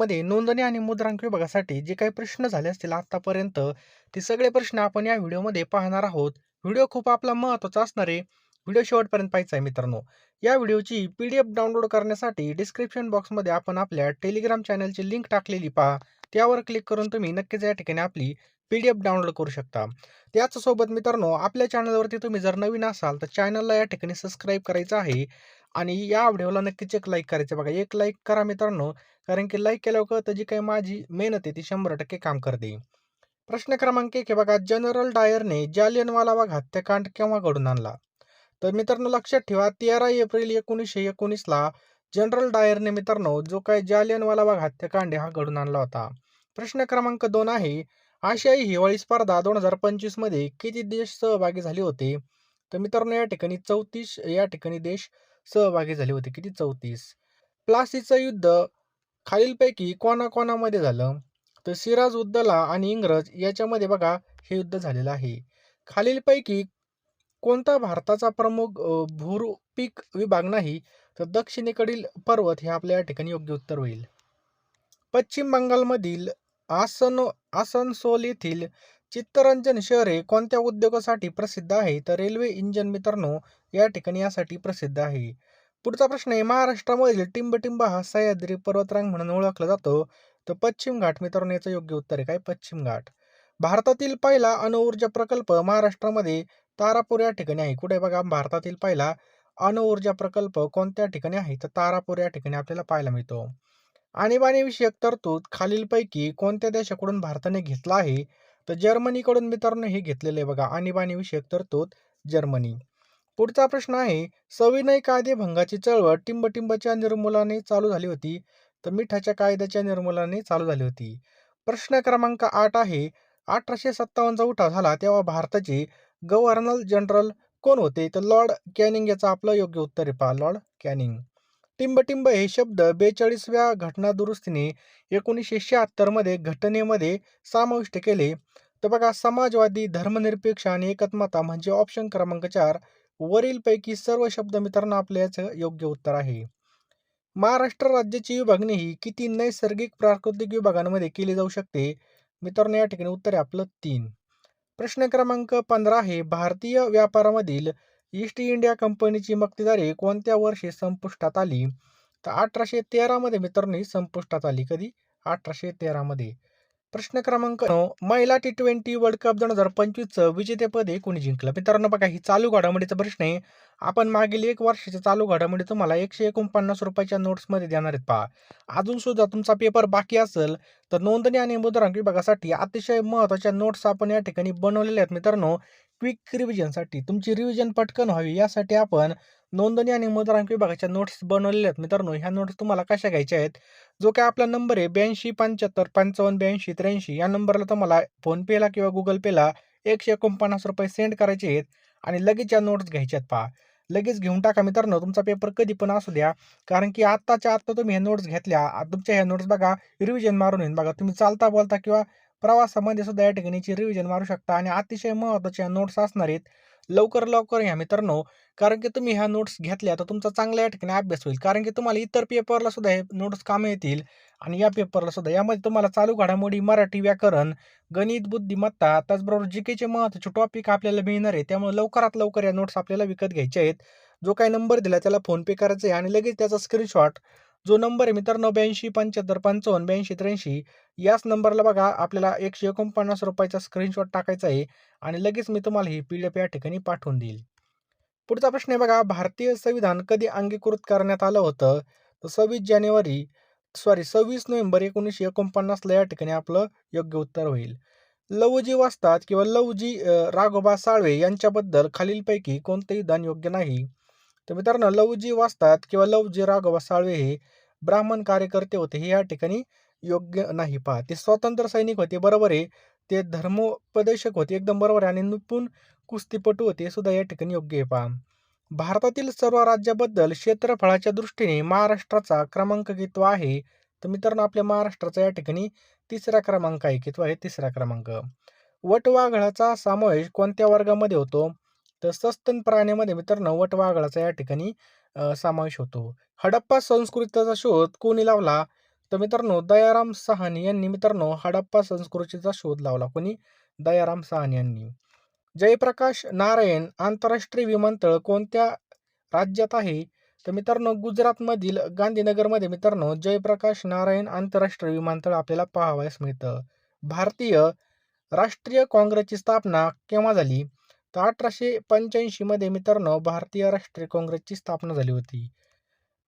व्हिडिओमध्ये नोंदणी आणि मुद्रांक विभागासाठी जे काही प्रश्न झाले असतील आत्तापर्यंत ते सगळे प्रश्न आपण या व्हिडिओमध्ये पाहणार आहोत. व्हिडिओ खूप आपला महत्त्वाचा असणार आहे. व्हिडिओ शेवटपर्यंत पाहायचा आहे मित्रांनो. या व्हिडिओची पी डी एफ डाउनलोड करण्यासाठी डिस्क्रिप्शन बॉक्समध्ये आपण आपल्या टेलिग्राम चॅनलची लिंक टाकलेली पहा. त्यावर क्लिक करून तुम्ही नक्कीच या ठिकाणी आपली पी डी एफ डाउनलोड करू शकता. त्याचसोबत मित्रांनो आपल्या चॅनलवरती तुम्ही जर नवीन असाल तर चॅनलला या ठिकाणी सबस्क्राईब करायचं आहे. आणि या व्हिडिओला नक्कीच एक लाईक करायचं बघा. एक लाईक करा मित्रांनो कारण की लाईक केल्यावर कळतं जी काही माझी मेहनत आहे ती शंभर टक्के काम करते. प्रश्न क्रमांक एक हे बघा जनरल डायरने जालियनवाला बाग हत्याकांड केव्हा घडून आणला? तर मित्रांनो लक्षात ठेवा तेरा एप्रिल एकोणीसशे एकोणीसला जनरल डायरने मित्रांनो जो काही जालियनवाला बाग हत्याकांड हा घडून आणला होता. प्रश्न क्रमांक दोन आहे आशियाई हिवाळी स्पर्धा दोन हजार पंचवीसमध्ये किती देश सहभागी झाले होते? तर मित्रांनो या ठिकाणी चौतीस या ठिकाणी देश सहभागी झाले होते किती चौतीस. प्लासीचं युद्ध खालीलपैकी कोणाकोणामध्ये झालं? तर सिराज उद्दला आणि इंग्रज याच्यामध्ये बघा हे युद्ध झालेलं आहे. खालीलपैकी कोणता भारताचा प्रमुख अ, विभाग नाही तर दक्षिणेकडील पर्वत हे आपल्या या ठिकाणी योग्य उत्तर होईल. पश्चिम बंगालमधील आसन आसनसोल येथील चित्तरंजन शहर हे कोणत्या उद्योगासाठी प्रसिद्ध आहे? तर रेल्वे इंजिन मित्रांनो या ठिकाणी यासाठी प्रसिद्ध आहे. पुढचा प्रश्न आहे महाराष्ट्रामधील टिंबटिंब हा सह्याद्री पर्वतरांग म्हणून ओळखला जातो. तर पश्चिम घाट मित्रांनो याचं योग्य उत्तर आहे काय? पश्चिम घाट. भारतातील पहिला अणुऊर्जा प्रकल्प महाराष्ट्रामध्ये तारापूर या ठिकाणी आहे. कुठे बघा? भारतातील पहिला अणुऊर्जा प्रकल्प कोणत्या ठिकाणी आहे? तर तारापूर या ठिकाणी आपल्याला पाहायला मिळतो. आणीबाणीविषयक तरतूद खालीलपैकी कोणत्या देशाकडून भारताने घेतला आहे? तर जर्मनीकडून मित्रांनो हे घेतलेलं आहे बघा. आणीबाणीविषयक तरतूद जर्मनी. पुढचा प्रश्न आहे सविनय कायदेभंगाची चळवळ टिंबटिंबच्या निर्मूलनाने चालू झाली होती तर मिठाच्या कायद्याच्या निर्मूलनाने चालू झाली होती. प्रश्न क्रमांक आठ आहे अठराशे सत्तावन्नचा उठाव झाला तेव्हा भारताचे गव्हर्नर जनरल कोण होते? तर लॉर्ड कॅनिंग याचं आपलं योग्य उत्तर आहे पहा लॉर्ड कॅनिंग. टिंबटिंब हे शब्द बेचाळीसव्या घटना दुरुस्तीने एकोणीसशे शहात्तरमध्ये घटनेमध्ये समाविष्ट केले. तर बघा समाजवादी धर्मनिरपेक्ष आणि एकत्मता म्हणजे ऑप्शन क्रमांक चार. वरीलपैकी सर्व शब्द मित्रांनो आपल्या याचं योग्य उत्तर आहे. महाराष्ट्र राज्याची विभागणी ही किती नैसर्गिक प्राकृतिक विभागांमध्ये केली जाऊ शकते? मित्रांनो या ठिकाणी उत्तर आहे आपलं तीन. प्रश्न क्रमांक पंधरा आहे भारतीय व्यापारामधील ईस्ट इंडिया कंपनीची मक्तेदारी कोणत्या वर्षी संपुष्टात आली? तर अठराशे तेरामध्ये मित्रांनो संपुष्टात आली कधी? अठराशे तेरामध्ये प्रश्न क्रमांक महिला टी ट्वेंटी वर्ल्ड कप दोन हजार पंचवीसचं विजेतेपद हे कोणी जिंकलं. मित्रांनो बघा ही चालू घडामोडीचा प्रश्न आहे. आपण मागील एक वर्षाच्या चालू घडामोडी तुम्हाला एकशे एकोणपन्नास रुपयाच्या नोट्समध्ये देणार आहेत पहा. अजून सुद्धा तुमचा पेपर बाकी असेल तर नोंदणी आणि मुद्रांक विभागासाठी अतिशय महत्त्वाच्या नोट्स आपण या ठिकाणी बनवलेल्या आहेत मित्रांनो. क्विक रिव्हिजनसाठी तुमची रिव्हिजन पटकन व्हावी यासाठी आपण नोंदणी आणि मुद्रांक विभागाच्या नोट्स बनवलेल्या आहेत. मित्रांनो ह्या नोट्स तुम्हाला कशा घ्यायच्या आहेत? जो काय आपला नंबर आहे ब्याऐंशी पंच्याहत्तर पंचावन्न ब्याऐंशी त्र्याऐंशी या नंबरला तुम्हाला फोनपेला किंवा गुगल पेला एकशे एकोणपन्नास रुपये सेंड करायचे आहेत आणि लगेच या नोट्स घ्यायच्यात पहा. लगेच घेऊन टाका मित्रांनो तुमचा पेपर कधी पण असू द्या. कारण की आत्ताच्या आत्ता तुम्ही ह्या नोट्स घेतल्या तुमच्या ह्या नोट्स बघा रिव्हिजन मारून येईन बघा. तुम्ही चालता बोलता किंवा प्रवासामध्ये सुद्धा या ठिकाणीची रिव्हिजन मारू शकता. आणि अतिशय महत्त्वाच्या नोट्स असणार आहेत. लवकर लवकर घ्या मित्रांनो. कारण की तुम्ही ह्या नोट्स घेतल्या तर तुमचा चांगला या ठिकाणी अभ्यास होईल. कारण की तुम्हाला इतर पेपरला सुद्धा हे नोट्स कामे येतील. आणि या पेपरला सुद्धा यामध्ये तुम्हाला चालू घडामोडी मराठी व्याकरण गणित बुद्धिमत्ता त्याचबरोबर जी केचे महत्त्वाचे टॉपिक आपल्याला मिळणार आहे त्यामुळे लवकरात लवकर या नोट्स आपल्याला विकत घ्यायचे आहेत. जो काही नंबर दिला त्याला फोनपे करायचा आहे आणि लगेच त्याचा स्क्रीनशॉट जो नंबर आहे मित्रांनो ब्याऐंशी पंच्याहत्तर पंचावन्न ब्याऐंशी त्र्याऐंशी याच नंबरला बघा आपल्याला एकशे एकोणपन्नास रुपयाचा स्क्रीनशॉट टाकायचा आहे आणि लगेच मी तुम्हाला ही पी डी एफ या ठिकाणी पाठवून देईल. पुढचा प्रश्न आहे बघा भारतीय संविधान कधी अंगीकृत करण्यात आलं होतं? तर सव्वीस जानेवारी सॉरी सव्वीस नोव्हेंबर एकोणीसशे एकोणपन्नासला या ठिकाणी आपलं योग्य उत्तर होईल. लवजी वाचतात किंवा लवजी राघोबा साळवे यांच्याबद्दल खालीलपैकी कोणतेही दान योग्य नाही. तर मित्रांनो लवजी वाचतात किंवा लवजी राघोबा साळवे हे ब्राह्मण कार्यकर्ते होते हे या ठिकाणी योग्य नाही पहा. ते स्वतंत्र सैनिक होते बरोबर आहे. ते धर्मोपदेशक होते एकदम बरोबर आहे. आणि निपुण कुस्तीपटू होते सुद्धा या ठिकाणी योग्य आहे पहा. भारतातील सर्व राज्याबद्दल क्षेत्रफळाच्या दृष्टीने महाराष्ट्राचा क्रमांक कितवा आहे? तर मित्रांनो आपल्या महाराष्ट्राचा या ठिकाणी तिसरा क्रमांक आहे कितवा आहे? तिसरा क्रमांक. वटवाघळाचा समावेश कोणत्या वर्गामध्ये होतो? तर सस्तन प्राण्यामध्ये मित्रांनो वटवाघळाचा या ठिकाणी समावेश होतो. हडप्पा संस्कृतीचा शोध कोणी लावला? तर मित्रांनो दयाराम सहानी यांनी. मित्रांनो हडप्पा संस्कृतीचा शोध लावला कोणी? दयाराम सहानी यांनी. जयप्रकाश नारायण आंतरराष्ट्रीय विमानतळ कोणत्या राज्यात आहे? तर मित्रांनो गुजरातमधील गांधीनगरमध्ये मित्रांनो जयप्रकाश नारायण आंतरराष्ट्रीय विमानतळ आपल्याला पाहावयास मिळतं. भारतीय राष्ट्रीय काँग्रेसची स्थापना केव्हा झाली? तर अठराशे पंच्याऐंशीमध्ये मित्रांनो भारतीय राष्ट्रीय काँग्रेसची स्थापना झाली होती.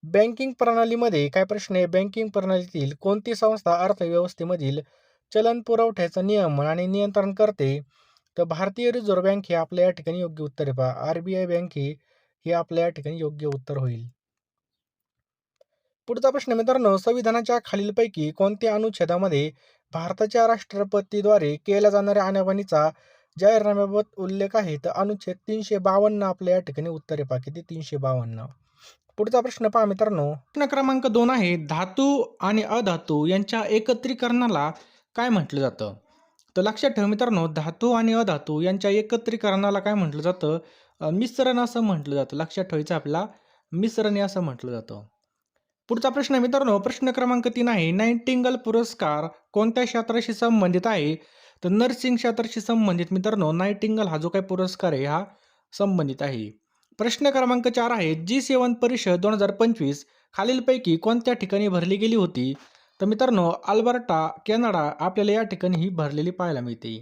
बँकिंग प्रणालीमध्ये काय प्रश्न आहे? बँकिंग प्रणालीतील कोणती संस्था अर्थव्यवस्थेमधील चलन पुरवठ्याचं नियमन आणि नियंत्रण करते? तर भारतीय रिझर्व्ह बँक हे आपल्या या ठिकाणी योग्य उत्तर आहे पहा. आर बी आय बँक हे आपल्या या ठिकाणी योग्य उत्तर होईल. पुढचा प्रश्न मित्रांनो संविधानाच्या खालीलपैकी कोणत्या अनुच्छेदामध्ये भारताच्या राष्ट्रपतीद्वारे केल्या जाणाऱ्या आणीबाणीचा जाहीरनाम्याबाबत उल्लेख आहे तर अनुच्छेद तीनशे बावन्न आपल्या या ठिकाणी उत्तरे आहे पहा. किती? तीनशे बावन्न. पुढचा प्रश्न पहा मित्रांनो. प्रश्न क्रमांक दोन आहे धातू आणि अधातू यांच्या एकत्रीकरणाला काय म्हटलं जातं? तर लक्षात ठेवा मित्रांनो धातू आणि अधातू यांच्या एकत्रीकरणाला काय म्हटलं जातं? मिश्रण असं म्हटलं जातं. लक्षात ठेवायचं आपला मिश्रण असं म्हटलं जातं. पुढचा प्रश्न मित्रांनो प्रश्न क्रमांक तीन आहे नाईटिंगल पुरस्कार कोणत्या क्षेत्राशी संबंधित आहे? तर नर्सिंग क्षेत्राशी संबंधित मित्रांनो नायटिंगल हा जो काही पुरस्कार आहे हा संबंधित आहे. प्रश्न क्रमांक चार आहे जी सेवन परिषद दोन हजार पंचवीस खालीलपैकी कोणत्या ठिकाणी भरली गेली होती? तर मित्रांनो अल्बर्टा कॅनडा आपल्याला या ठिकाणी ही भरलेली पाहायला मिळते.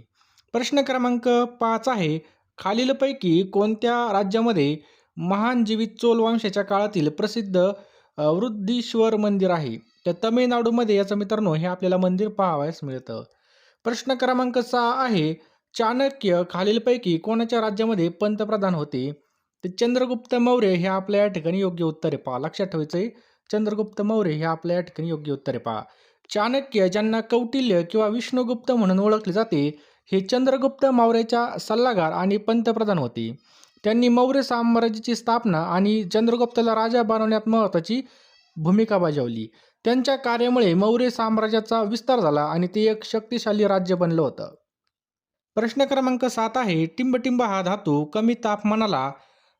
प्रश्न क्रमांक पाच आहे खालीलपैकी कोणत्या राज्यामध्ये महान जीवित चोल वंशाच्या काळातील प्रसिद्ध वृद्धीश्वर मंदिर आहे? तर तमिळनाडूमध्ये याचं मित्रांनो हे आपल्याला मंदिर पाहावयास मिळतं. प्रश्न क्रमांक सहा आहे चाणक्य खालीलपैकी कोणाच्या राज्यामध्ये पंतप्रधान होते? तर चंद्रगुप्त मौर्य हे आपल्या या ठिकाणी योग्य उत्तर आहे पहा. लक्षात ठेवायचं आहे चंद्रगुप्त मौर्य हे आपल्या या ठिकाणी योग्य उत्तर आहे पहा. चाणक्य ज्यांना कौटिल्य किंवा विष्णुगुप्त म्हणून ओळखले जाते हे चंद्रगुप्त मौर्याच्या सल्लागार आणि पंतप्रधान होते. त्यांनी मौर्य साम्राज्याची स्थापना आणि चंद्रगुप्तला राजा बनवण्यात महत्त्वाची भूमिका बजावली. त्यांच्या कार्यामुळे मौर्य साम्राज्याचा विस्तार झाला आणि ते एक शक्तिशाली राज्य बनलं होतं. प्रश्न क्रमांक सात आहे टिंबटिंब हा धातू कमी तापमानाला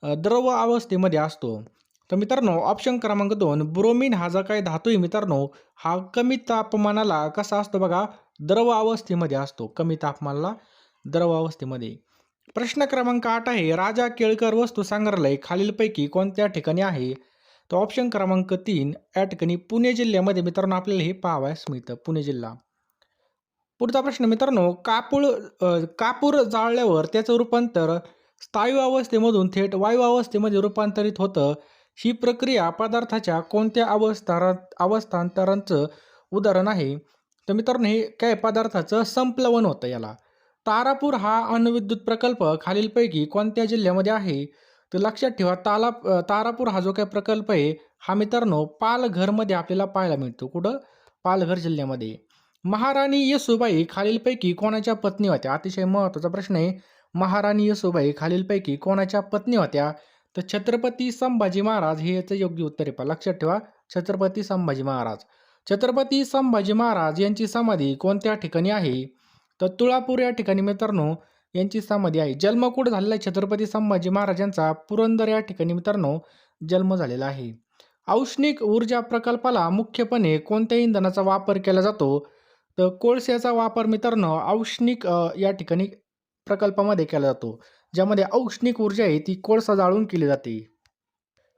द्रव अवस्थेमध्ये असतो. तर मित्रांनो ऑप्शन क्रमांक दोन ब्रोमिन हा जो काही धातू आहे मित्रांनो हा कमी तापमानाला कसा असतो बघा? द्रव अवस्थेमध्ये असतो कमी तापमानाला द्रव अवस्थेमध्ये. प्रश्न क्रमांक आठ आहे राजा केळकर वस्तू संग्रहालय खालीलपैकी कोणत्या ठिकाणी आहे? तर ऑप्शन क्रमांक तीन या ठिकाणी पुणे जिल्ह्यामध्ये मित्रांनो आपल्याला हे पाहावयास मिळतं पुणे जिल्हा. पुढचा प्रश्न मित्रांनो कापूळ कापूर जाळल्यावर त्याचं रूपांतर स्थायू अवस्थेमधून थेट वायू अवस्थेमध्ये रूपांतरित होतं. ही प्रक्रिया पदार्थाच्या कोणत्या अवस्था अवस्थांतरांचं उदाहरण आहे? तर मित्रांनो हे काय पदार्थाचं संप्लवन होतं याला. तारापूर हा अणुविद्युत प्रकल्प खालीलपैकी कोणत्या जिल्ह्यामध्ये आहे? तर लक्षात ठेवा ताला तारापूर हा जो काही प्रकल्प आहे हा मित्रांनो पालघरमध्ये आपल्याला पाहायला मिळतो. कुठं? पालघर जिल्ह्यामध्ये. महाराणी येसुबाई खालीलपैकी कोणाच्या पत्नी होत्या? अतिशय महत्त्वाचा प्रश्न आहे. महाराणी येसुबाई खालीलपैकी कोणाच्या पत्नी होत्या? तर छत्रपती संभाजी महाराज हे याचं योग्य उत्तर आहे पहा. लक्षात ठेवा छत्रपती संभाजी महाराज. छत्रपती संभाजी महाराज यांची समाधी कोणत्या ठिकाणी आहे? तर तुळापूर या ठिकाणी मित्रांनो यांची समाधी आहे. जन्म कुठं झालेला आहे छत्रपती संभाजी महाराजांचा पुरंदर या ठिकाणी मित्रांनो जन्म झालेला आहे. औष्णिक ऊर्जा प्रकल्पाला मुख्यपणे कोणत्या इंधनाचा वापर केला जातो? तर कोळशाचा वापर मित्रांनो औष्णिक या ठिकाणी प्रकल्पामध्ये केला जातो. ज्यामध्ये औष्णिक ऊर्जा आहे ती कोळसा जाळून केली जाते.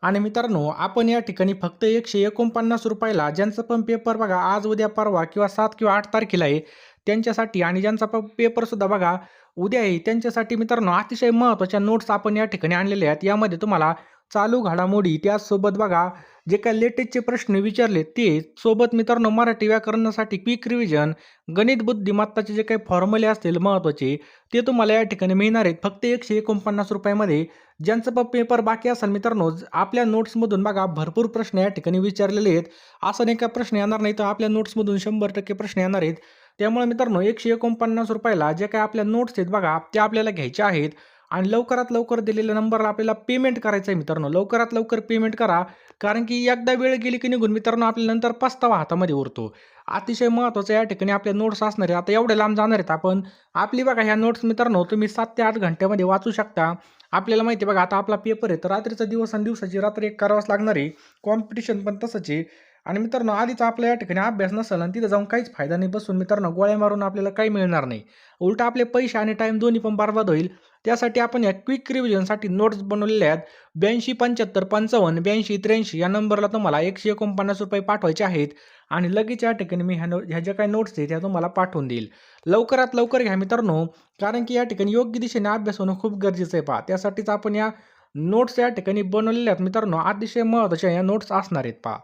आणि मित्रांनो आपण या ठिकाणी फक्त एकशे एकोणपन्नास रुपयाला ज्यांचं पण पेपर बघा आज उद्या परवा किंवा सात किंवा आठ तारखेला आहे त्यांच्यासाठी आणि ज्यांचा प पेपरसुद्धा बघा उद्याही त्यांच्यासाठी मित्रांनो अतिशय महत्त्वाच्या नोट्स आपण या ठिकाणी आणलेल्या आहेत. यामध्ये तुम्हाला चालू घडामोडी त्याचसोबत बघा जे काही लेटेस्टचे प्रश्न विचारले ते सोबत मित्रांनो मराठी व्याकरणासाठी क्विक रिव्हिजन गणित बुद्धिमत्ताचे जे काही फॉर्म्युले असतील महत्त्वाचे ते तुम्हाला या ठिकाणी मिळणार आहेत. फक्त एकशे एकोणपन्नास रुपयामध्ये. ज्यांचं प पेपर बाकी असेल मित्रांनो आपल्या नोट्समधून बघा भरपूर प्रश्न या ठिकाणी विचारलेले आहेत. असं नाही का प्रश्न येणार नाही तर आपल्या नोट्समधून शंभर टक्के प्रश्न येणार आहेत. त्यामुळे मित्रांनो एकशे एकोणपन्नास रुपयाला जे काही आपल्या नोट्स आहेत बघा ते आपल्याला घ्यायचे आहेत. आणि लवकरात लवकर दिलेल्या नंबरला आपल्याला पेमेंट करायचं आहे मित्रांनो. लवकरात लवकर पेमेंट करा. कारण की एकदा वेळ गेली की निघून मित्रांनो आपल्या नंतर पस्तावा हातामध्ये उरतो. अतिशय महत्त्वाचं या ठिकाणी आपल्या नोट्स असणार आता एवढे लांब जाणार आहेत आपण. आपली बघा ह्या नोट्स मित्रांनो तुम्ही सात ते आठ घंट्यामध्ये वाचू शकता. आपल्याला माहिती आहे बघा आता आपला पेपर आहे तर रात्रीचा दिवस आणि दिवसाची रात्र एक करावाच लागणार आहे. कॉम्पिटिशन पण तसंच आहे. आणि मित्रांनो आधीच आपल्या या ठिकाणी अभ्यास नसेल आणि तिथं जाऊन काहीच फायदा नाही. बसून मित्रांनो गोळ्या मारून आपल्याला काही मिळणार नाही. उलट आपले पैसे आणि टाईम दोन्ही पण बरबाद होईल. त्यासाठी आपण या क्विक रिव्हिजनसाठी नोट्स बनवलेल्या आहेत. ब्याऐंशी पंच्याहत्तर पंचावन्न ब्याऐंशी त्र्याऐंशी या नंबरला तुम्हाला एकशे एकोणपन्नास रुपये पाठवायचे आहेत. आणि लगेच या ठिकाणी मी ह्या नो ह्या ज्या काही नोट्स आहेत त्या तुम्हाला पाठवून देईल. लवकरात लवकर घ्या मित्रांनो कारण की या ठिकाणी योग्य दिशेने अभ्यास होणं खूप गरजेचं आहे पहा. त्यासाठीच आपण या नोट्स या ठिकाणी बनवलेल्या आहेत मित्रांनो. अतिशय महत्त्वाच्या या नोट्स असणार आहेत पहा.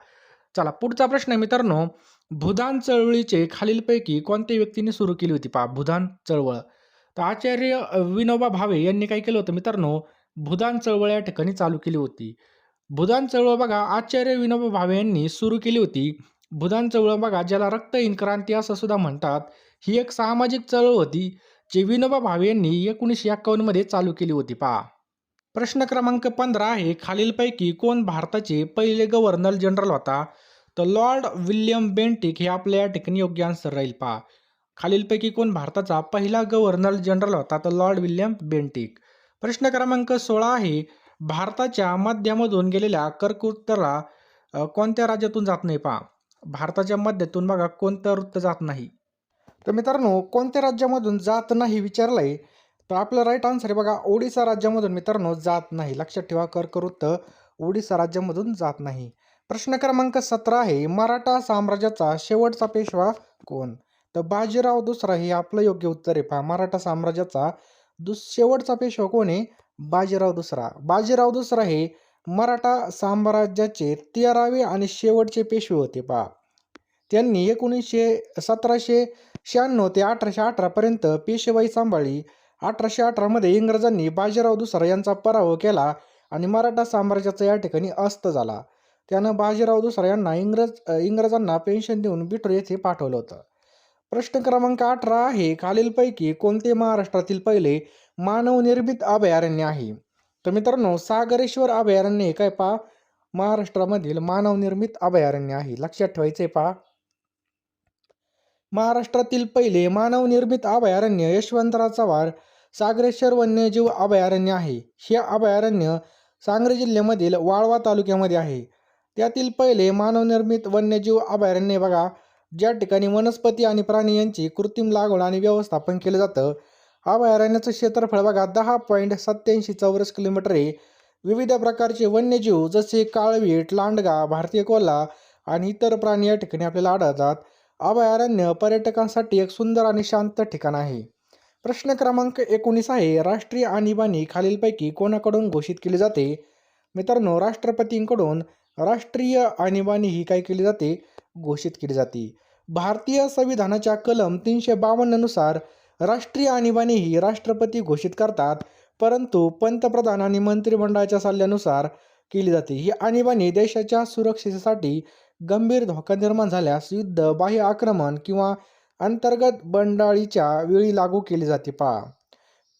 चला पुढचा प्रश्न आहे मित्रांनो. भूदान चळवळीचे खालीलपैकी कोणत्या व्यक्तीने सुरू केली होती? पहा भूदान चळवळ. तर आचार्य विनोबा भावे यांनी काय केलं होतं मित्रांनो? भूदान चळवळ या ठिकाणी चालू केली होती. भूदान चळवळ बघा आचार्य विनोबा भावे यांनी सुरू केली होती. भूदान चळवळ बघा ज्याला रक्तहीन क्रांती असं सुद्धा म्हणतात ही एक सामाजिक चळवळ होती जी विनोबा भावे यांनी एकोणीसशे एक्कावन्नमध्ये चालू केली होती. पहा. प्रश्न क्रमांक पंधरा आहे खालीलपैकी कोण भारताचे पहिले गव्हर्नर जनरल होता? तर लॉर्ड विल्यम बेंटिक हे आपल्या या ठिकाणी योग्य आन्सर राहील पहा. खालीलपैकी कोण भारताचा पहिला गव्हर्नर जनरल होता तर लॉर्ड विल्यम बेंटिक. प्रश्न क्रमांक सोळा आहे भारताच्या मध्यामधून गेलेल्या कर्कवृत्तला कोणत्या राज्यातून जात नाही पहा. भारताच्या मध्यातून बघा कोणतं वृत्त जात नाही. तर मित्रांनो कोणत्या राज्यामधून जात नाही विचारलंय तर आपलं राईट आन्सर आहे बघा ओडिसा राज्यामधून मित्रांनो जात नाही. लक्षात ठेवा कर्कवृत्त ओडिसा राज्यामधून जात नाही. प्रश्न क्रमांक सतरा आहे मराठा साम्राज्याचा शेवटचा पेशवा कोण? तर बाजीराव दुसरा हे आपलं योग्य उत्तर आहे. पहा मराठा साम्राज्याचा दुस शेवटचा पेशवा कोण आहे? बाजीराव दुसरा. बाजीराव दुसरा हे मराठा साम्राज्याचे तेरावे आणि शेवटचे पेशवे होते. पहा. त्यांनी एकोणीसशे सतराशे शहाण्णव ते अठराशे अठरापर्यंत पेशवाई सांभाळली. अठराशे अठरामध्ये इंग्रजांनी बाजीराव दुसरा यांचा पराभव केला आणि मराठा साम्राज्याचा या ठिकाणी अस्त झाला. त्यानं बाजीराव दुसरा यांना इंग्रज इंग्रजांना पेन्शन देऊन बिठूर येथे पाठवलं होतं. प्रश्न क्रमांक अठरा आहे खालीलपैकी कोणते महाराष्ट्रातील पहिले मानवनिर्मित अभयारण्य आहे? तर मित्रांनो सागरेश्वर अभयारण्य हे काय पा महाराष्ट्रामधील मानवनिर्मित अभयारण्य आहे. लक्षात ठेवायचे पा महाराष्ट्रातील पहिले मानवनिर्मित अभयारण्य यशवंतराव चव्हाण सागरेश्वर वन्यजीव अभयारण्य आहे. हे अभयारण्य सांगली जिल्ह्यामधील वाळवा तालुक्यामध्ये आहे. त्यातील पहिले मानवनिर्मित वन्यजीव अभयारण्य बघा. ज्या ठिकाणी वनस्पती आणि प्राणी यांची कृत्रिम लागवड आणि व्यवस्थापन केलं जातं. अभयारण्याचं क्षेत्रफळ बघा दहा पॉईंट सत्याऐंशी चौरस किलोमीटर आहे. विविध प्रकारचे वन्यजीव जसे काळवीट लांडगा भारतीय कोल्हा आणि इतर प्राणी या ठिकाणी आपल्याला आढळतात. अभयारण्य पर्यटकांसाठी एक सुंदर आणि शांत ठिकाण आहे. प्रश्न क्रमांक एकोणीस आहे राष्ट्रीय आणीबाणी खालीलपैकी कोणाकडून घोषित केली जाते? मित्रांनो राष्ट्रपतींकडून राष्ट्रीय आणीबाणी ही काय केली जाते? घोषित केली जाते. भारतीय संविधानाच्या कलम तीनशे बावन्ननुसार राष्ट्रीय आणीबाणी ही राष्ट्रपती घोषित करतात परंतु पंतप्रधान आणि मंत्रिमंडळाच्या सल्ल्यानुसार केली जाते. ही आणीबाणी देशाच्या सुरक्षेसाठी गंभीर धोका निर्माण झाल्यास युद्ध बाह्य आक्रमण किंवा अंतर्गत बंडाळीच्या वेळी लागू केली जाते. पहा.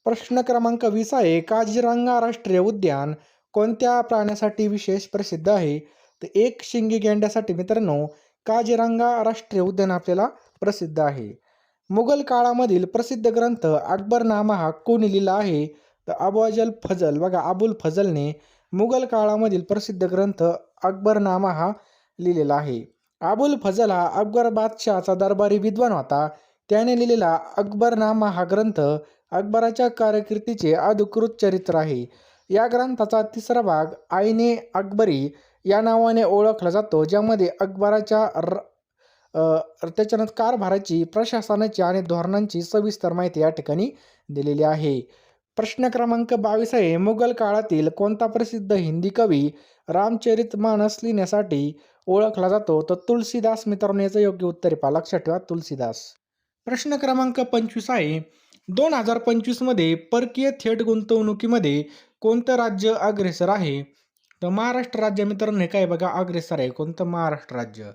प्रश्न क्रमांक वीस आहे. काजीरंगा राष्ट्रीय उद्यान कोणत्या प्राण्यासाठी विशेष प्रसिद्ध आहे? तर एक शिंगी गेंड्यासाठी मित्रांनो काजीरंगा राष्ट्रीय उद्यान आपल्याला प्रसिद्ध आहे. मुघल काळामधील प्रसिद्ध ग्रंथ अकबरनामा हा कोणी लिहिला आहे? तर अबुअजल फजल. बघा अबुल फजलने मुघल काळामधील प्रसिद्ध ग्रंथ अकबरनामा हा लिहिलेला आहे. अबुल फजल हा अकबर बादशहाचा दरबारी विद्वान होता. त्याने लिहिलेला अकबरनामा हा ग्रंथ अकबराच्या कारकिर्दीचे अधिकृत चरित्र आहे. या ग्रंथाचा तिसरा भाग आईने अकबरी या नावाने ओळखला जातो ज्यामध्ये अकबराच्या र त्याच्यानंतर कारभाराची प्रशासनाची आणि धोरणांची सविस्तर माहिती या ठिकाणी दिलेली आहे. प्रश्न क्रमांक बावीस आहे मुघल काळातील कोणता प्रसिद्ध हिंदी कवी रामचरित मानस लिहिण्यासाठी ओळखला जातो? तर तुलसीदास मित्रांनो याचं योग्य उत्तर पहा लक्षात ठेवा तुलसीदास. प्रश्न क्रमांक पंचवीस आहे. दोन हजार पंचवीसमध्ये परकीय थेट गुंतवणुकीमध्ये कोणतं राज्य अग्रेसर आहे? तर महाराष्ट्र राज्य मित्रांनो हे काय बघा अग्रेसर आहे कोणतं? महाराष्ट्र राज्य.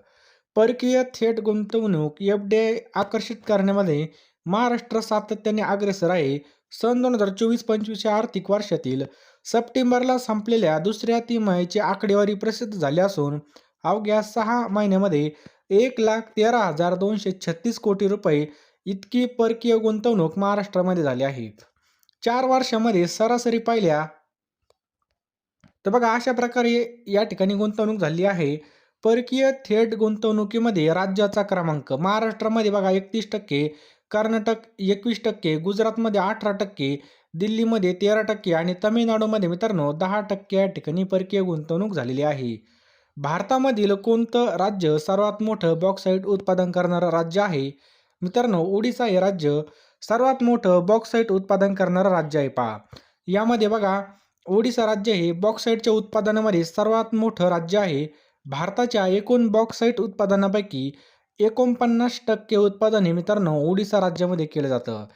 परकीय थेट गुंतवणूक एफ डी आय आकर्षित करण्यामध्ये महाराष्ट्र सातत्याने अग्रेसर आहे. सन दोन हजार चोवीस पंचवीस या आर्थिक वर्षातील सप्टेंबरला संपलेल्या दुसऱ्या तिमाहीची आकडेवारी प्रसिद्ध झाली असून अवघ्या सहा महिन्यामध्ये एक लाख तेरा हजार दोनशे छत्तीस कोटी रुपये इतकी परकीय गुंतवणूक महाराष्ट्रामध्ये झाली आहे. चार वर्षामध्ये सरासरी पाहिल्या. तर बघा अशा प्रकारे या ठिकाणी गुंतवणूक झाली आहे. परकीय थेट गुंतवणुकीमध्ये राज्याचा क्रमांक महाराष्ट्रामध्ये बघा एकतीस टक्के कर्नाटक एकवीस टक्के गुजरातमध्ये अठरा टक्के दिल्लीमध्ये तेरा टक्के आणि तमिळनाडूमध्ये मित्रांनो दहा टक्के या ठिकाणी परकीय गुंतवणूक झालेली आहे. भारतामधील कोणतं राज्य सर्वात मोठं बॉक्साईट उत्पादन करणारं राज्य आहे? मित्रांनो ओडिसा हे राज्य सर्वात मोठं बॉक्साईट उत्पादन करणारं राज्य आहे पहा. यामध्ये बघा ओडिसा राज्य हे बॉक्साईटच्या उत्पादनामध्ये सर्वात मोठं राज्य आहे. भारताच्या एकूण बॉक्साईट उत्पादनापैकी एकोणपन्नास टक्के उत्पादन हे मित्रांनो ओडिसा राज्यामध्ये केलं जातं.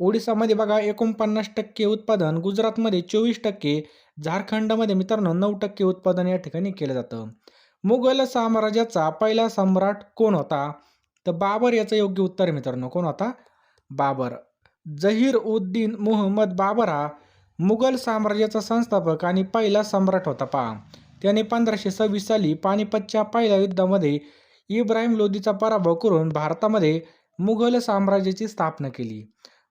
ओडिसामध्ये बघा एकोणपन्नास टक्के उत्पादन गुजरातमध्ये चोवीस टक्के झारखंडमध्ये मित्रांनो नऊ टक्के उत्पादन या ठिकाणी केलं जातं. मुघल साम्राज्याचा पहिला सम्राट कोण होता? तर बाबर याचं योग्य उत्तर आहे मित्रांनो कोण होता? बाबर. जहीर उद्दीन मुहम्मद बाबर हा मुघल साम्राज्याचा संस्थापक आणि पहिला सम्राट होता. पहा त्याने पंधराशे सव्वीस साली पानिपतच्या पहिल्या युद्धामध्ये इब्राहिम लोदीचा पराभव करून भारतामध्ये मुघल साम्राज्याची स्थापना केली.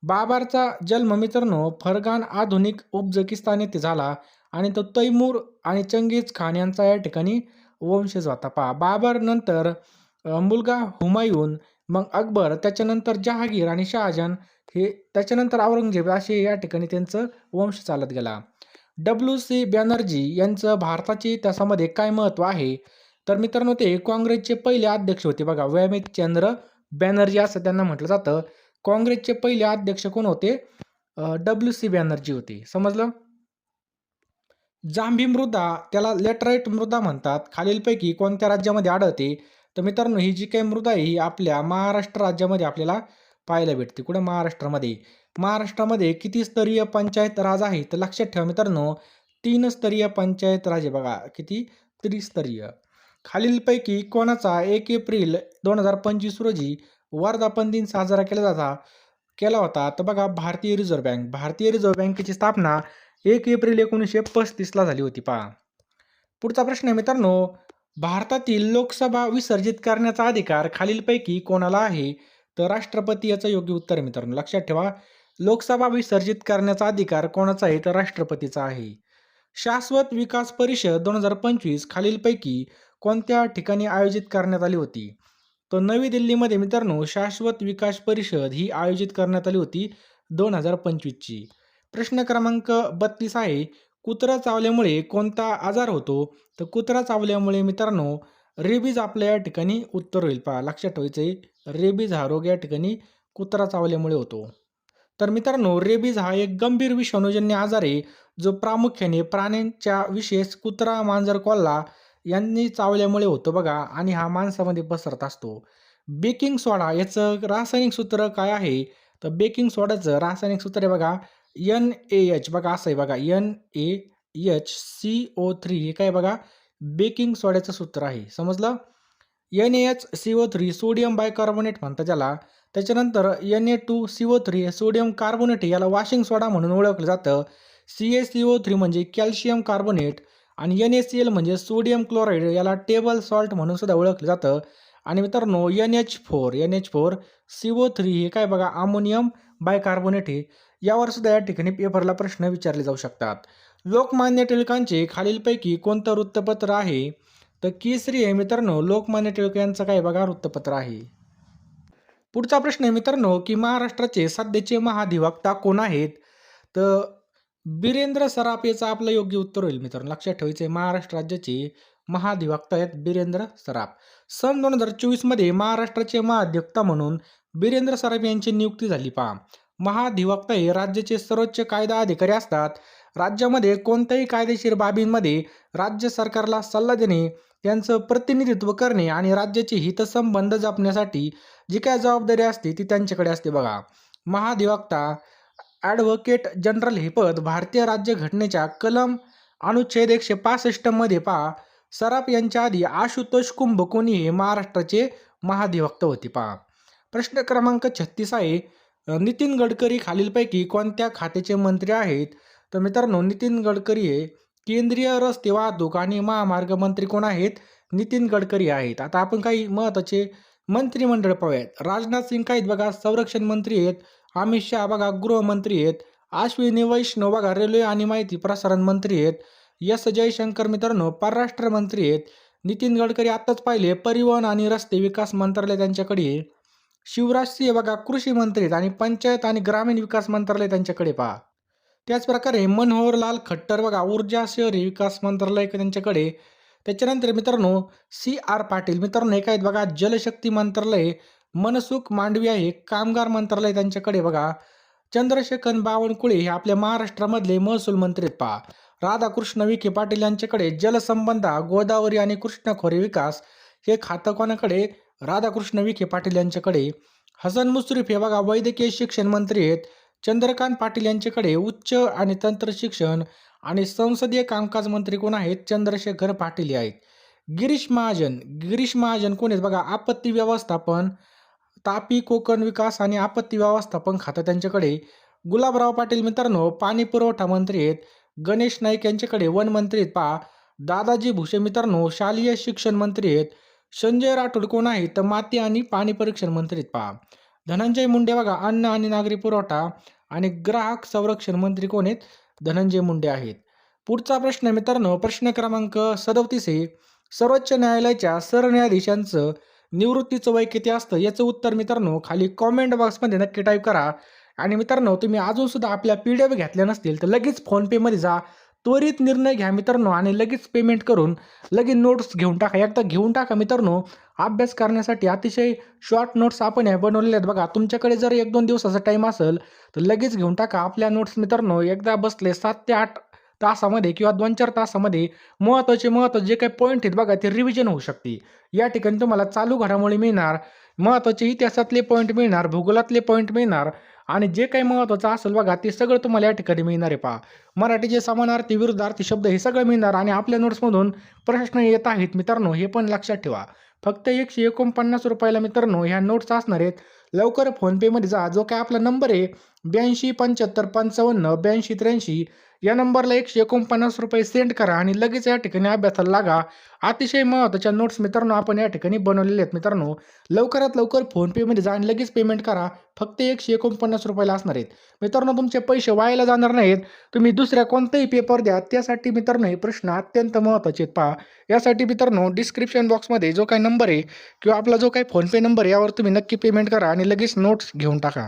बाबरचा जन्म मित्रांनो फरगान आधुनिक उझबेकिस्तान येथे झाला आणि तो तैमूर आणि चंगीज खान यांचा या ठिकाणी वंशज होता. पहा बाबर नंतर मुलगा हुमायून मग अकबर त्याच्यानंतर जहागीर आणि शहाजहान हे त्याच्यानंतर औरंगजेब असे या ठिकाणी त्यांचं वंश चालत गेला. डब्ल्यू सी बॅनर्जी यांचं भारताच्या इतिहासामध्ये काय महत्त्व आहे? तर मित्रांनो ते काँग्रेसचे पहिले अध्यक्ष होते बघा व्यामिक चंद्र बॅनर्जी असं त्यांना म्हटलं जातं. काँग्रेसचे पहिले अध्यक्ष कोण होते? डब्ल्यू सी बॅनर्जी होते. समजलं? जांभी मृदा त्याला लेटराईट मृदा म्हणतात. खालीलपैकी कोणत्या राज्यामध्ये आढळते? तर मित्रांनो ही जी काही मृदा आहे ही आपल्या महाराष्ट्र राज्यामध्ये आपल्याला पाहायला भेटते. कुठं? महाराष्ट्रामध्ये. महाराष्ट्रामध्ये किती स्तरीय पंचायत राज आहे? तर लक्षात ठेवा मित्रांनो तीन स्तरीय पंचायत राज आहे बघा. किती? त्रिस्तरीय. खालीलपैकी कोणाचा एक एप्रिल दोन हजार पंचवीस रोजी वर्धापन दिन साजरा केला जाता केला होता? तर बघा भारतीय रिझर्व्ह बँक. भारतीय रिझर्व्ह बँकेची स्थापना एक एप्रिल एकोणीसशे पस्तीसला झाली होती पहा. पुढचा प्रश्न आहे मित्रांनो भारतातील लोकसभा विसर्जित करण्याचा अधिकार खालीलपैकी कोणाला आहे? तर राष्ट्रपती याचं योग्य उत्तर मित्रांनो लक्षात ठेवा. लोकसभा विसर्जित करण्याचा अधिकार कोणाचा आहे? तर राष्ट्रपतीचा आहे. शाश्वत विकास परिषद दोन हजार पंचवीस खालीलपैकी कोणत्या ठिकाणी आयोजित करण्यात आली होती? तर नवी दिल्लीमध्ये मित्रांनो शाश्वत विकास परिषद ही आयोजित करण्यात आली होती दोन हजार पंचवीसची. प्रश्न क्रमांक बत्तीस आहे. कुत्रा चावल्यामुळे कोणता आजार होतो? तर कुत्रा चावल्यामुळे मित्रांनो रेबीज आपल्या या ठिकाणी उत्तर होईल. पहा लक्षात ठेवायचं आहे. रेबीज हा रोग या ठिकाणी कुत्रा चावल्यामुळे होतो. तर मित्रांनो रेबीज हा एक गंभीर विषाणूजन्य आजार आहे जो प्रामुख्याने प्राण्यांच्या विशेष कुत्रा मांजर कोल्हा यांनी चावल्यामुळे होतो बघा आणि हा माणसामध्ये पसरत असतो. बेकिंग सोडा याचं रासायनिक सूत्र काय आहे? तर बेकिंग सोडाचं रासायनिक सूत्र आहे बघा एन ए एच. बघा असं आहे बघा. N A H C O three. हे काय बघा? बेकिंग सोड्याचं सूत्र आहे. समजलं? N H C O three sodium bicarbonate म्हणतात ज्याला त्याच्यानंतर N A two C O three sodium carbonate याला वॉशिंग सोडा म्हणून ओळखलं जातं. C A C O three म्हणजे कॅल्शियम कार्बोनेट आणि एन ए सी एल म्हणजे सोडियम क्लोराईड. याला टेबल सॉल्ट म्हणून सुद्धा ओळखलं जातं. आणि मित्रांनो N H four N H four C O three हे काय बघा? अमोनियम बायकार्बोनेट आहे. यावर सुद्धा या ठिकाणी पेपरला प्रश्न विचारले जाऊ शकतात. लोकमान्य टिळकांचे खालीलपैकी कोणतं वृत्तपत्र आहे? तर केसरी आहे मित्रांनो लोकमान्य टिळक यांचं काय बघा वृत्तपत्र आहे. पुढचा प्रश्न आहे मित्रांनो की महाराष्ट्राचे सध्याचे महाधिवक्ता कोण आहेत? तर बिरेंद्र सराफ याचं आपलं योग्य उत्तर होईल मित्रांनो लक्षात ठेवायचं महाराष्ट्र राज्याचे महाधिवक्ता आहेत बिरेंद्र सराफ. सन दोन हजार चोवीसमध्ये महाराष्ट्राचे महाधिवक्ता म्हणून बिरेंद्र सराफ यांची नियुक्ती झाली पहा. महाधिवक्ता हे राज्याचे सर्वोच्च कायदा अधिकारी असतात. राज्यामध्ये कोणत्याही कायदेशीर बाबींमध्ये राज्य सरकारला सल्ला देणे त्यांचं प्रतिनिधित्व करणे आणि राज्याचे हितसंबंध जपण्यासाठी जी काय जबाबदारी असते ती त्यांच्याकडे असते बघा. महाधिवक्ता ॲडव्होकेट जनरल हे पद भारतीय राज्यघटनेच्या कलम अनुच्छेद एकशे पासष्टमध्ये पहा. सराफ यांच्या आधी आशुतोष कुंभकोणी हे महाराष्ट्राचे महाधिवक्ता होते पहा. प्रश्न क्रमांक छत्तीस आहे. नितीन गडकरी खालीलपैकी कोणत्या खात्याचे मंत्री आहेत? तर मित्रांनो नितीन गडकरी हे केंद्रीय रस्ते वाहतूक आणि महामार्ग मंत्री कोण आहेत? नितीन गडकरी आहेत. आता आपण काही महत्त्वाचे मंत्रिमंडळ पाहूयात. राजनाथ सिंग काहीत आहेत बघा संरक्षण मंत्री आहेत. अमित शहा बघा गृहमंत्री आहेत. अश्विनी वैष्णव बघा रेल्वे आणि माहिती प्रसारण मंत्री आहेत. एस. जयशंकर मित्रांनो परराष्ट्र मंत्री आहेत. नितीन गडकरी आत्ताच पाहिले परिवहन आणि रस्ते विकास मंत्रालय त्यांच्याकडे आहे. शिवराज सिंह बघा कृषी मंत्री आणि पंचायत आणि ग्रामीण विकास मंत्रालय त्यांच्याकडे पहा. त्याचप्रकारे मनोहरलाल खट्टर बघा ऊर्जा शहरी विकास मंत्रालय त्यांच्याकडे. त्याच्यानंतर मित्रांनो सी आर पाटील. मित्रांनो हे काय आहेत बघा जलशक्ती मंत्रालय मनसुख मांडवी आहे कामगार मंत्रालय त्यांच्याकडे बघा. चंद्रशेखर बावनकुळे हे आपल्या महाराष्ट्रामधले महसूल मंत्री आहेत पहा. राधाकृष्ण विखे पाटील यांच्याकडे जलसंबंधा गोदावरी आणि कृष्णखोरी विकास हे खातं कोणाकडे? राधाकृष्ण विखे पाटील यांच्याकडे. हसन मुश्रीफ हे बघा वैद्यकीय शिक्षण मंत्री आहेत. चंद्रकांत पाटील यांच्याकडे उच्च आणि तंत्र शिक्षण आणि संसदीय कामकाज मंत्री कोण आहेत? चंद्रशेखर पाटील आहेत. गिरीश महाजन गिरीश महाजन कोण आहेत? बघा आपत्ती व्यवस्थापन तापी कोकण विकास आणि आपत्ती व्यवस्थापन खातं त्यांच्याकडे. गुलाबराव पाटील मित्रांनो पाणी पुरवठा मंत्री आहेत. गणेश नाईक यांच्याकडे वन मंत्री आहेत. पहा दादाजी भुसे मित्रांनो शालेय शिक्षण मंत्री आहेत. संजय राठोड कोण आहेत तर माती आणि पाणी परीक्षण मंत्रीत पहा. धनंजय मुंडे बघा अन्न आणि नागरी पुरवठा आणि ग्राहक संरक्षण मंत्री कोण आहेत? धनंजय मुंडे आहेत. पुढचा प्रश्न मित्रांनो प्रश्न क्रमांक सदोतीस आहे. सर्वोच्च न्यायालयाच्या सरन्यायाधीशांचं निवृत्तीचं वय किती असतं? याचं उत्तर मित्रांनो खाली कॉमेंट बॉक्समध्ये नक्की टाईप करा. आणि मित्रांनो तुम्ही अजून सुद्धा आपल्या पी डी एफ घेतल्या नसतील तर लगेच फोनपेमध्ये जा. त्वरित निर्णय घ्या मित्रांनो आणि लगेच पेमेंट करून लगेच नोट्स घेऊन टाका. एकदा घेऊन टाका मित्रांनो. अभ्यास करण्यासाठी अतिशय शॉर्ट नोट्स आपण या बनवलेले आहेत बघा. तुमच्याकडे जर एक दोन दिवसाचा टाईम असेल तर लगेच घेऊन टाका. आपल्या नोट्स मित्रांनो एकदा बसले सात ते आठ तासामध्ये किंवा दोन चार तासामध्ये महत्त्वाचे महत्त्वाचे जे काही पॉईंट आहेत बघा ते रिव्हिजन होऊ शकते. या ठिकाणी तुम्हाला चालू घडामोडी मिळणार महत्त्वाचे इतिहासातले पॉईंट मिळणार भूगोलातले पॉईंट मिळणार आणि जे काही महत्त्वाचं असेल बघा ते सगळं तुम्हाला या ठिकाणी मिळणार आहे पहा. मराठीचे समानार्थी विरुद्धार्थी शब्द हे सगळं मिळणार आणि आपल्या नोट्समधून प्रश्न येत आहेत मित्रांनो हे पण लक्षात ठेवा. फक्त एकशे एकोणपन्नास रुपयाला मित्रांनो ह्या नोट्स असणार आहेत. लवकर फोनपेमध्ये जा जो काय आपला नंबर आहे ब्याऐंशी पंच्याहत्तर पंचावन्न ब्याऐंशी त्र्याऐंशी या नंबरला एकशे एकोणपन्नास रुपये सेंड करा आणि लगेच या ठिकाणी अभ्यासाला लागा. अतिशय महत्त्वाच्या नोट्स मित्रांनो आपण या ठिकाणी बनवलेले आहेत मित्रांनो. लवकरात लवकर फोनपेमध्ये जा आणि लगेच पेमेंट करा. फक्त एकशे एकोणपन्नास रुपयाला असणार आहेत. मित्रांनो तुमचे पैसे वायाला जाणार नाहीत. तुम्ही दुसऱ्या कोणताही पेपर द्या. त्यासाठी मित्रांनो हे प्रश्न अत्यंत महत्त्वाचे आहेत पहा. यासाठी मित्रांनो डिस्क्रिप्शन बॉक्समध्ये जो काही नंबर आहे किंवा आपला जो काही फोनपे नंबर आहे यावर तुम्ही नक्की पेमेंट करा आणि लगेच नोट्स घेऊन टाका.